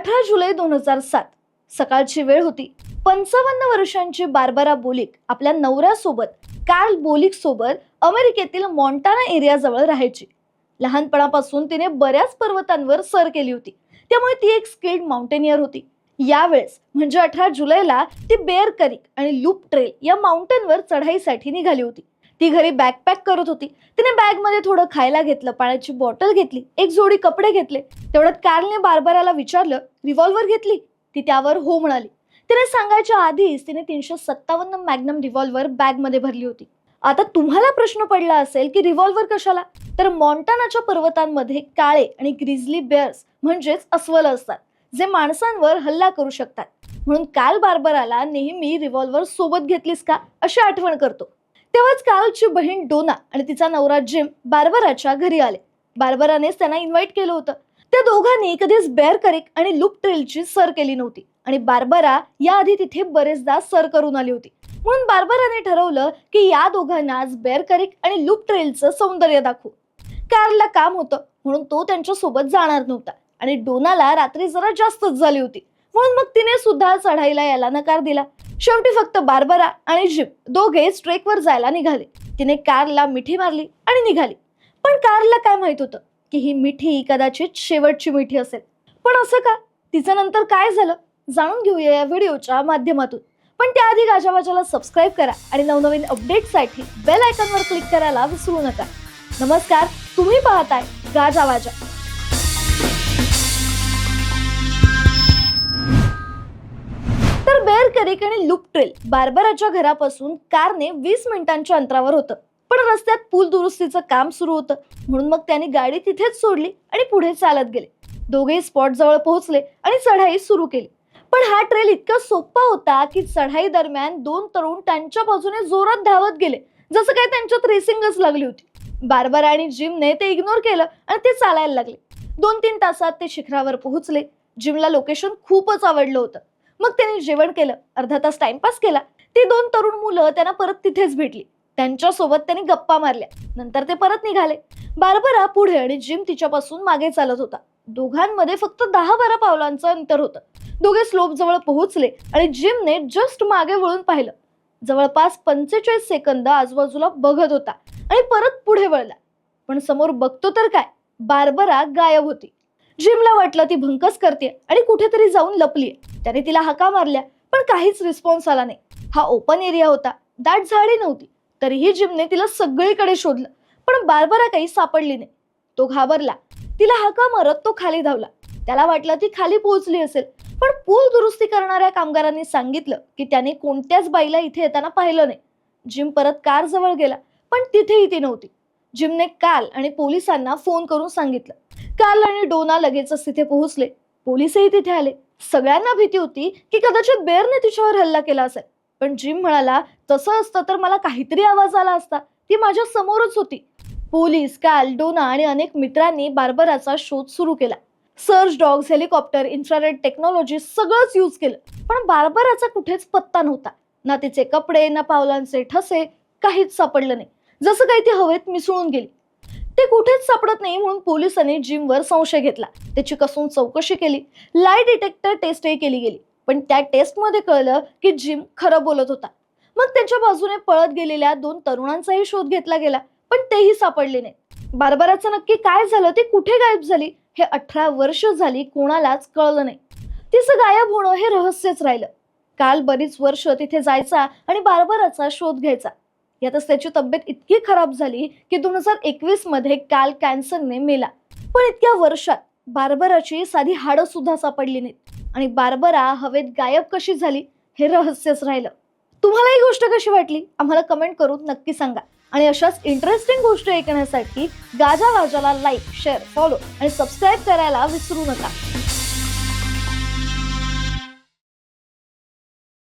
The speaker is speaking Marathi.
अठरा जुलै दोन हजार सात. सकाळची वेळ होती. पंचावन्न वर्षांची बार्बरा बोलिक आपल्या नवऱ्यासोबत कार्ल बोलिक सोबत अमेरिकेतील मॉन्टाना एरियाजवळ राहायची. लहानपणापासून तिने बऱ्याच पर्वतांवर सर केली होती. त्यामुळे ती एक स्किल्ड माउंटेनियर होती. यावेळेस म्हणजे अठरा जुलैला ती बेअर करिक आणि लूप ट्रेल या माउंटेनवर चढाईसाठी निघाली होती. ती घरी बॅकपॅक करत होती. तिने बॅगमध्ये थोडं खायला घेतलं पाण्याची बॉटल घेतली एक जोडी कपडे घेतले. तेवढ्यात कार्लने बार्बराला विचारलं रिव्हॉल्वर घेतली? ती त्यावर हो म्हणाली. तिने सांगायच्या आधीच तिने तीनशे सत्तावन्न मॅग्नम रिव्हॉल्वर बॅगमध्ये भरली होती. आता तुम्हाला प्रश्न पडला असेल की रिव्हॉल्वर कशाला? तर मॉन्टानाच्या पर्वतांमध्ये काळे आणि ग्रिझली बेअर्स म्हणजेच अस्वल असतात जे माणसांवर हल्ला करू शकतात. म्हणून काल बार्बराला नेहमी रिव्हॉल्वर सोबत घेतलीस का? अशी आठवण करतो. तेव्हाच कार्लची बहीण डोना आणि तिचा नवरा जिम बार्बराच्या घरी आले. बार्बरानेच त्यांना इन्व्हाइट केलं होतं. त्या दोघांनी कधीच बेअर करिक आणि लूप ट्रेलची सर केली नव्हती आणि बार्बरा याआधी तिथे बरेचदा सर करून आली होती. म्हणून बार्बराने ठरवलं की या दोघांना आज बेअर करिक आणि लूप ट्रेलचं सौंदर्य दाखवू. कार्लला काम होतं म्हणून तो त्यांच्यासोबत जाणार नव्हता आणि डोनाला रात्री जरा जास्तच झाली होती. म्हणून मग तिने सुद्धा चढाईला यायला नकार दिला. शेवटी फक्त बार्बरा आणि जिप दोघे ट्रेकवर जायला निघाले. तिने कारला मिठी मारली आणि निघाली. पण कारला काय माहीत होतं? की ही मिठी कदाचित शेवटची मिठी असेल. पण असं का? तिचं नंतर काय झालं? जाणून घेऊया या व्हिडिओच्या माध्यमातून. पण त्याआधी गाजावाजाला सबस्क्राईब करा आणि नवनवीन अपडेटसाठी बेल आयकॉनवर क्लिक करायला विसरू नका. नमस्कार तुम्ही पाहताय गाजावाजा. बार्बर बेअर करिक आणि लुप ट्रेल. बार्बराच्या घरापासून कारने वीस मिनिटांच्या अंतरावर होतं. पण रस्त्यात पूल दुरुस्तीचं काम सुरू होतं. म्हणून मग त्यांनी गाडी तिथेच सोडली आणि पुढे चालत गेले. दोघेही स्पॉट जवळ पोहोचले आणि चढाई सुरू केली. पण हा ट्रेल इतका सोपा होता की चढाई दरम्यान दोन तरुण त्यांच्या बाजूने जोरात धावत गेले. जसं काही त्यांच्यात रेसिंगच लागली होती. बार्बरा आणि जिमने ते इग्नोर केलं आणि ते चालायला लागले. दोन तीन तासात ते शिखरावर पोहोचले. जिमला लोकेशन खूपच आवडलं होतं. मग त्यांनी जेवण केलं अर्धा तास टाइमपास केला. ती दोन तरुण मुलं त्यांना परत तिथेच भेटली. त्यांच्यासोबत त्यांनी गप्पा मारल्या. नंतर ते परत निघाले. बार्बरा पुढे आणि जिम तिच्यापासून मागे चालत होता. दोघांमध्ये फक्त दहा बारा पावलांचं अंतर होतं. दोघे स्लोप जवळ पोहोचले आणि जिमने जस्ट मागे वळून पाहिलं. जवळपास पंचेचाळीस सेकंद आजूबाजूला बघत होता आणि परत पुढे वळला. पण समोर बघतो तर काय? बार्बरा गायब होती. जिमला वाटलं ती भंकस करते आणि कुठेतरी जाऊन लपलीये. त्याने तिला हाका मारल्या पण काहीच रिस्पॉन्स आला नाही. हा ओपन एरिया होता. दाट झाडी नव्हती. तरीही जिमने तिला सगळीकडे शोधलं पण बारबरा काही सापडली नाही. तो घाबरला. तिला हाका मारत तो खाली धावला. त्याला वाटलं ती खाली पोहोचली असेल पण पूल दुरुस्ती करणाऱ्या कामगारांनी सांगितलं की त्याने कोणत्याच बाईला इथे येताना पाहिलं नाही. जिम परत कार जवळ गेला पण तिथेही ती नव्हती. जिमने काल आणि पोलिसांना फोन करून सांगितलं. काल आणि डोना लगेचच तिथे पोहोचले. पोलीसही तिथे आले. सगळ्यांना भीती होती की कदाचित बेअरने तिच्यावर हल्ला केला असेल. पण जिम म्हणाला तसं असतं तर मला काहीतरी आवाज आला असता. ती माझ्या समोरच होती. पोलीस काल डोना आणि अनेक मित्रांनी बार्बराचा शोध सुरू केला. Search dogs helicopter infrared technology सगळंच यूज केलं. पण बार्बराचा कुठेच पत्ता नव्हता. ना तिचे कपडे ना पावलांचे ठसे काहीच सापडलं नाही. जसं काही ती हवेत मिसळून गेली. ते कुठेच सापडत नाही म्हणून पोलिसांनी जिमवर संशय घेतला. त्याची कसून चौकशी केली. लाय डिटेक्टर टेस्टही केली गेली. पण त्या टेस्टमध्ये कळलं की जिम खरं बोलत होता. मग त्यांच्या बाजूने पळत गेलेल्या दोन तरुणांचाही शोध घेतला गेला पण तेही सापडले नाही बार्बराचं नक्की काय झालं ते कुठे गायब झाली हे अठरा वर्ष झाली कोणालाच कळलं नाही. तिचं गायब होणं हे रहस्यच राहिलं. काल बरीच वर्ष तिथे जायचा आणि बार्बराचा शोध घ्यायचा. यातच त्याची तब्येत इतकी खराब झाली की दोन हजार एकवीसमध्ये काल कॅन्सरने मेला. पण इतक्या वर्षात बार्बराची साधी हाडं सुद्धा सापडली नाहीत. आणि बार्बरा हवेत गायब कशी झाली हे रहस्यच राहिलं. तुम्हाला ही गोष्ट कशी वाटली? आम्हाला कमेंट करून नक्की सांगा. आणि अशाच इंटरेस्टिंग गोष्टी ऐकण्यासाठी गाजा वाजाला लाईक शेअर फॉलो आणि सबस्क्राईब करायला विसरू नका.